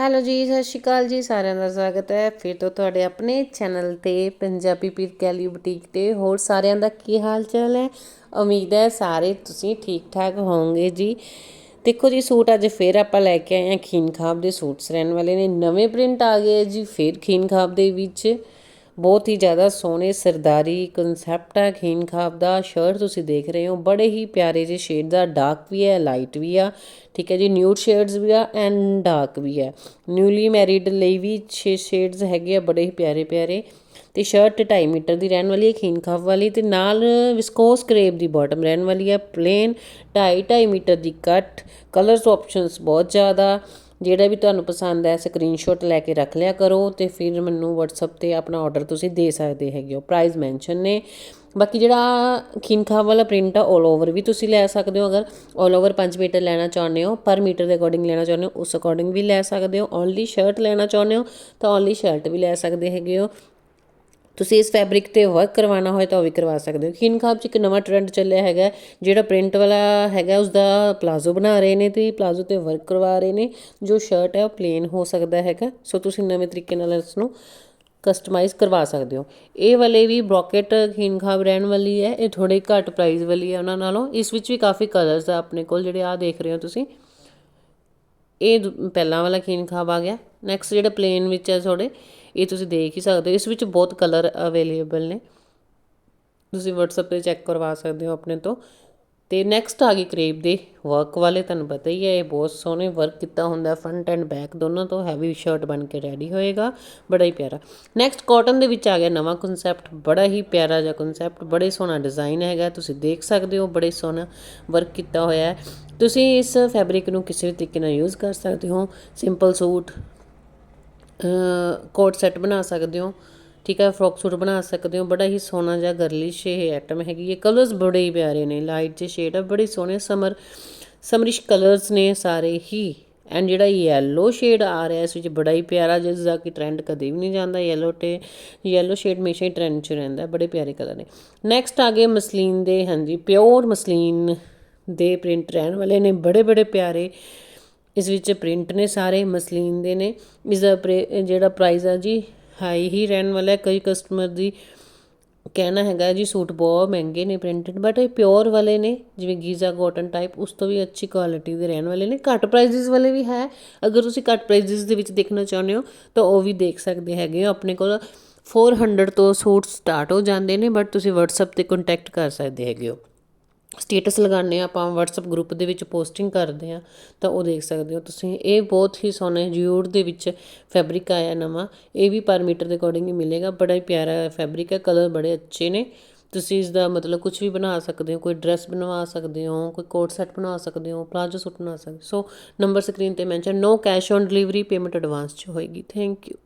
Hello ਜੀ, ਸਤਿ ਸ਼੍ਰੀ ਅਕਾਲ ਜੀ, ਸਾਰਿਆਂ ਦਾ ਸਵਾਗਤ ਹੈ। ਫਿਰ ਤੋਂ ਤੁਹਾਡੇ ਆਪਣੇ ਚੈਨਲ ਤੇ, ਪੰਜਾਬੀ ਪੀਰ ਕੈਲੀ ਬੁਟੀਕ ਤੇ ਹੋਰ ਸਾਰਿਆਂ ਦਾ ਕੀ ਹਾਲ ਚਾਲ ਹੈ? ਉਮੀਦ ਹੈ ਸਾਰੇ ਤੁਸੀਂ ਠੀਕ ਠਾਕ ਹੋਵੋਗੇ ਜੀ। ਦੇਖੋ ਜੀ, ਸੂਟ ਅੱਜ ਫੇਰ ਆਪਾਂ ਲੈ ਕੇ ਆਏ ਹਾਂ ਖੀਨ ਖਾਬ ਦੇ ਸੂਟਸ ਰਹਿਣ ਵਾਲੇ ਨੇ। ਨਵੇਂ ਪ੍ਰਿੰਟ ਆ ਗਏ ਜੀ, ਫੇਰ ਖੀਨ ਖਾਬ ਦੇ ਵਿੱਚ। ਬਹੁਤ ਹੀ ਜ਼ਿਆਦਾ ਸੋਹਣੇ ਸਰਦਾਰੀ ਕਨਸੈਪਟ ਹੈ, ਖੀਨ ਖਾਬ ਦਾ ਸ਼ਰਟ ਤੁਸੀਂ ਦੇਖ ਰਹੇ ਹੋ। ਬੜੇ ਹੀ ਪਿਆਰੇ ਜਿਹੇ ਸ਼ੇਡ ਦਾ ਡਾਰਕ ਵੀ ਹੈ ਲਾਈਟ ਵੀ ਆ। ਠੀਕ ਹੈ ਜੀ ਨਿਊਡ ਸ਼ੇਡਸ ਵੀ ਆ ਐਂਡ ਡਾਰਕ ਵੀ ਹੈ। ਨਿਊਲੀ ਮੈਰਿਡ ਲਈ ਵੀ 6 ਸ਼ੇਡਸ ਹੈਗੇ ਆ, ਬੜੇ ਹੀ ਪਿਆਰੇ ਪਿਆਰੇ। ਤੇ ਸ਼ਰਟ 2.5 ਮੀਟਰ ਦੀ ਰਹਿਣ ਵਾਲੀ ਹੈ, ਖੀਨ ਖਾਬ ਵਾਲੀ। ਤੇ ਨਾਲ ਵਿਸਕੋਸ ਕਰੇਪ ਦੀ ਬਾਟਮ ਰਹਿਣ ਵਾਲੀ ਹੈ ਪਲੇਨ 2.5 ਮੀਟਰ ਦੀ ਕੱਟ ਕਲਰਸ ਆਪਸ਼ਨਸ ਬਹੁਤ ਜ਼ਿਆਦਾ। ਜਿਹੜਾ ਵੀ ਤੁਹਾਨੂੰ ਪਸੰਦ ਹੈ ਸਕਰੀਨਸ਼ਾਟ ਲੈ ਕੇ ਰੱਖ ਲਿਆ ਕਰੋ ਤੇ ਫਿਰ ਮੈਨੂੰ WhatsApp ਤੇ ਆਪਣਾ ਆਰਡਰ ਤੁਸੀਂ ਦੇ ਸਕਦੇ ਹੈਗੇ ਹੋ। ਪ੍ਰਾਈਸ ਮੈਂਸ਼ਨ ਨੇ। ਬਾਕੀ ਜਿਹੜਾ ਖਿੰਖਾ ਵਾਲਾ ਪ੍ਰਿੰਟ ਆ 올 ਓਵਰ ਵੀ ਤੁਸੀਂ ਲੈ ਸਕਦੇ ਹੋ। ਅਗਰ 올 ਓਵਰ 5 ਮੀਟਰ ਲੈਣਾ ਚਾਹੁੰਦੇ ਹੋ ਪਰ ਮੀਟਰ ਦੇ ਅਕੋਰਡਿੰਗ ਲੈਣਾ ਚਾਹੁੰਦੇ ਹੋ, ਉਸ ਅਕੋਰਡਿੰਗ ਵੀ ਲੈ ਸਕਦੇ ਹੋ। ਓਨਲੀ ਸ਼ਰਟ ਲੈਣਾ ਚਾਹੁੰਦੇ ਹੋ, ਤਾਂ ਓਨਲੀ ਸ਼ਰਟ ਵੀ ਲੈ ਸਕਦੇ ਹੈਗੇ ਹੋ। ਤੁਸੀਂ ਇਸ ਫੈਬਰਿਕ ਤੇ ਵਰਕ ਕਰਵਾਉਣਾ ਹੋਏ ਤਾਂ ਉਹ ਵੀ ਕਰਵਾ ਸਕਦੇ ਹੋ। ਖੀਨ ਖਾਬ 'ਚ ਇੱਕ ਨਵਾਂ ਟ੍ਰੈਂਡ ਚੱਲਿਆ ਹੈਗਾ, ਜਿਹੜਾ ਪ੍ਰਿੰਟ ਵਾਲਾ ਹੈਗਾ ਉਸ ਦਾ ਪਲਾਜ਼ੋ ਬਣਾ ਰਹੇ ਨੇ ਤੇ ਪਲਾਜ਼ੋ ਤੇ ਵਰਕ ਕਰਵਾ ਰਹੇ ਨੇ। ਜੋ ਸ਼ਰਟ ਹੈ, ਉਹ ਪਲੇਨ ਹੋ ਸਕਦਾ ਹੈਗਾ। ਸੋ ਤੁਸੀਂ ਨਵੇਂ ਤਰੀਕੇ ਨਾਲ ਇਸ ਨੂੰ ਕਸਟਮਾਈਜ਼ ਕਰਵਾ ਸਕਦੇ ਹੋ। ਇਹ ਵਾਲੇ ਵੀ ਬ੍ਰੋਕਟ ਖੀਨਖਾਬ ਰਹਿਣ ਵਾਲੀ ਹੈ। ਇਹ ਥੋੜੇ ਘੱਟ ਪ੍ਰਾਈਸ ਵਾਲੀ ਹੈ ਉਹਨਾਂ ਨਾਲੋਂ। ਇਸ ਵਿੱਚ ਵੀ ਕਾਫੀ ਕਲਰਸ ਆ ਆਪਣੇ ਕੋਲ, ਜਿਹੜੇ ਆ ਦੇਖ ਰਹੇ ਹੋ ਤੁਸੀਂ। ਇਹ ਪਹਿਲਾਂ ਵਾਲਾ ਖੀਨ ਆ ਗਿਆ। ਨੈਕਸਟ ਜਿਹੜਾ ਪਲੇਨ ਵਿੱਚ ਹੈ ਥੋੜੇ ਇਹ ਤੁਸੀਂ ਦੇਖ ਹੀ ਸਕਦੇ ਹੋ, ਇਸ ਵਿੱਚ ਬਹੁਤ ਕਲਰ ਅਵੇਲੇਬਲ ਨੇ। ਤੁਸੀਂ WhatsApp ਤੇ ਚੈੱਕ ਕਰਵਾ ਸਕਦੇ ਹੋ ਆਪਣੇ ਤੋਂ। ਤੇ ਨੈਕਸਟ ਆ ਗਈ ਕਰੇਪ ਦੇ ਵਰਕ ਵਾਲੇ, ਤੁਹਾਨੂੰ ਪਤਾ ਹੀ ਹੈ, ਇਹ ਬਹੁਤ ਸੋਹਣੇ ਵਰਕ ਕੀਤਾ ਹੁੰਦਾ ਫਰੰਟ ਐਂਡ ਬੈਕ ਦੋਨੋਂ ਤੋਂ ਹੈਵੀ ਸ਼ਰਟ ਬਣ ਕੇ ਰੈਡੀ ਹੋਏਗਾ, ਬੜਾ ਹੀ ਪਿਆਰਾ। ਨੈਕਸਟ ਕਾਟਨ ਦੇ ਵਿੱਚ ਆ ਗਿਆ ਨਵਾਂ ਕਨਸੈਪਟ ਬੜਾ ਹੀ ਪਿਆਰਾ ਜਿਹਾ ਕਨਸੈਪਟ ਬੜੇ ਸੋਹਣਾ ਡਿਜ਼ਾਈਨ ਹੈਗਾ, ਤੁਸੀਂ ਦੇਖ ਸਕਦੇ ਹੋ, ਬੜੇ ਸੋਹਣਾ ਵਰਕ ਕੀਤਾ ਹੋਇਆ ਹੈ। ਤੁਸੀਂ ਇਸ ਫੈਬਰਿਕ ਨੂੰ ਕਿਸੇ ਵੀ ਤਰੀਕੇ ਨਾਲ ਯੂਜ਼ ਕਰ ਸਕਦੇ ਹੋ। ਸਿੰਪਲ ਸੂਟ ਕੋਟ ਸੈੱਟ ਬਣਾ ਸਕਦੇ ਹੋ, ਠੀਕ ਹੈ, ਫਰੋਕ ਸੂਟ ਬਣਾ ਸਕਦੇ ਹੋ, ਬੜਾ ਹੀ ਸੋਹਣਾ ਜਿਹਾ ਗਰਲਿਸ਼ ਇਹ ਆਈਟਮ ਹੈਗੀ ਹੈ। ਕਲਰਸ ਬੜੇ ਹੀ ਪਿਆਰੇ ਨੇ ਲਾਈਟ ਜਿਹੇ ਸ਼ੇਡ ਆ, ਬੜੇ ਸੋਹਣੇ ਸਮਰ ਸਮਰਿਸ਼ ਕਲਰਸ ਨੇ ਸਾਰੇ ਹੀ। ਐਂਡ ਜਿਹੜਾ ਯੈਲੋ ਸ਼ੇਡ ਆ ਰਿਹਾ, ਇਸ ਵਿੱਚ ਬੜਾ ਹੀ ਪਿਆਰਾ, ਜਿਸ ਦਾ ਕਿ ਟ੍ਰੈਂਡ ਕਦੇ ਵੀ ਨਹੀਂ ਜਾਂਦਾ ਯੈਲੋ ਤੇ ਯੈਲੋ ਸ਼ੇਡ ਹਮੇਸ਼ਾ ਹੀ ਟ੍ਰੈਂਡ 'ਚ ਰਹਿੰਦਾ ਬੜੇ ਪਿਆਰੇ ਕਲਰ ਨੇ। ਨੈਕਸਟ ਆ ਗਏ ਮਸਲੀਨ ਦੇ, ਹਾਂਜੀ ਪਿਓਰ ਮਸਲੀਨ ਦੇ ਪ੍ਰਿੰਟ ਰਹਿਣ ਵਾਲੇ ਨੇ ਬੜੇ ਬੜੇ ਪਿਆਰੇ। ਇਸ ਵਿੱਚ ਪ੍ਰਿੰਟ ਨੇ ਸਾਰੇ, ਮਸਲੀਨ ਦੇ ਨੇ। ਇਸ ਦਾ ਜਿਹੜਾ ਪ੍ਰਾਈਜ਼ ਆ ਜੀ ਹਾਈ ਹੀ ਰਹਿਣ ਵਾਲਾ ਕਈ ਕਸਟਮਰ ਦੀ ਕਹਿਣਾ ਹੈਗਾ ਜੀ, ਸੂਟ ਬਹੁਤ ਮਹਿੰਗੇ ਨੇ ਪ੍ਰਿੰਟਡ ਬਟ ਇਹ ਪਿਓਰ ਵਾਲੇ ਨੇ, ਜਿਵੇਂ ਗੀਜ਼ਾ ਕਾਟਨ ਟਾਈਪ ਉਸ ਤੋਂ ਵੀ ਅੱਛੀ ਕੁਆਲਿਟੀ ਦੇ ਰਹਿਣ ਵਾਲੇ ਨੇ। ਘੱਟ ਪ੍ਰਾਈਸਿਸ ਵਾਲੇ ਵੀ ਹੈ। ਅਗਰ ਤੁਸੀਂ ਘੱਟ ਪ੍ਰਾਈਸਿਸ ਦੇ ਵਿੱਚ ਦੇਖਣਾ ਚਾਹੁੰਦੇ ਹੋ, ਤਾਂ ਉਹ ਵੀ ਦੇਖ ਸਕਦੇ ਹੈਗੇ ਹੋ। ਆਪਣੇ ਕੋਲ 400 ਤੋਂ ਸੂਟ ਸਟਾਰਟ ਹੋ ਜਾਂਦੇ ਨੇ ਬਟ ਤੁਸੀਂ WhatsApp ਤੇ ਕੰਟੈਕਟ ਕਰ ਸਕਦੇ ਹੈਗੇ ਹੋ। ਸਟੇਟਸ ਲਗਾਉਂਦੇ ਹਾਂ, ਆਪਾਂ ਵਟਸਐਪ ਗਰੁੱਪ ਦੇ ਵਿੱਚ ਪੋਸਟਿੰਗ ਕਰਦੇ ਹਾਂ, ਤਾਂ ਉਹ ਦੇਖ ਸਕਦੇ ਹੋ ਤੁਸੀਂ। ਇਹ ਬਹੁਤ ਹੀ ਸੋਹਣਾ ਜਿਊਡ ਦੇ ਵਿੱਚ ਫੈਬਰਿਕ ਆਇਆ ਨਵਾਂ। ਇਹ ਵੀ ਪਰ ਮੀਟਰ ਦੇ ਅਕੋਰਡਿੰਗ ਹੀ ਮਿਲੇਗਾ, ਬੜਾ ਹੀ ਪਿਆਰਾ ਫੈਬਰਿਕ ਹੈ ਕਲਰ ਬੜੇ ਅੱਛੇ ਨੇ। ਤੁਸੀਂ ਇਸ ਦਾ ਮਤਲਬ ਕੁਝ ਵੀ ਬਣਾ ਸਕਦੇ ਹੋ, ਕੋਈ ਡਰੈਸ ਬਣਵਾ ਸਕਦੇ ਹੋ, ਕੋਈ ਕੋਟ ਸੈੱਟ ਬਣਾ ਸਕਦੇ ਹੋ ਪਲਾਜੋ ਸੂਟ ਬਣਾ ਸਕਦੇ ਸੋ ਨੰਬਰ ਸਕਰੀਨ ਤੇ mention no cash on delivery payment advance ਚ ਹੋਏਗੀ। Thank you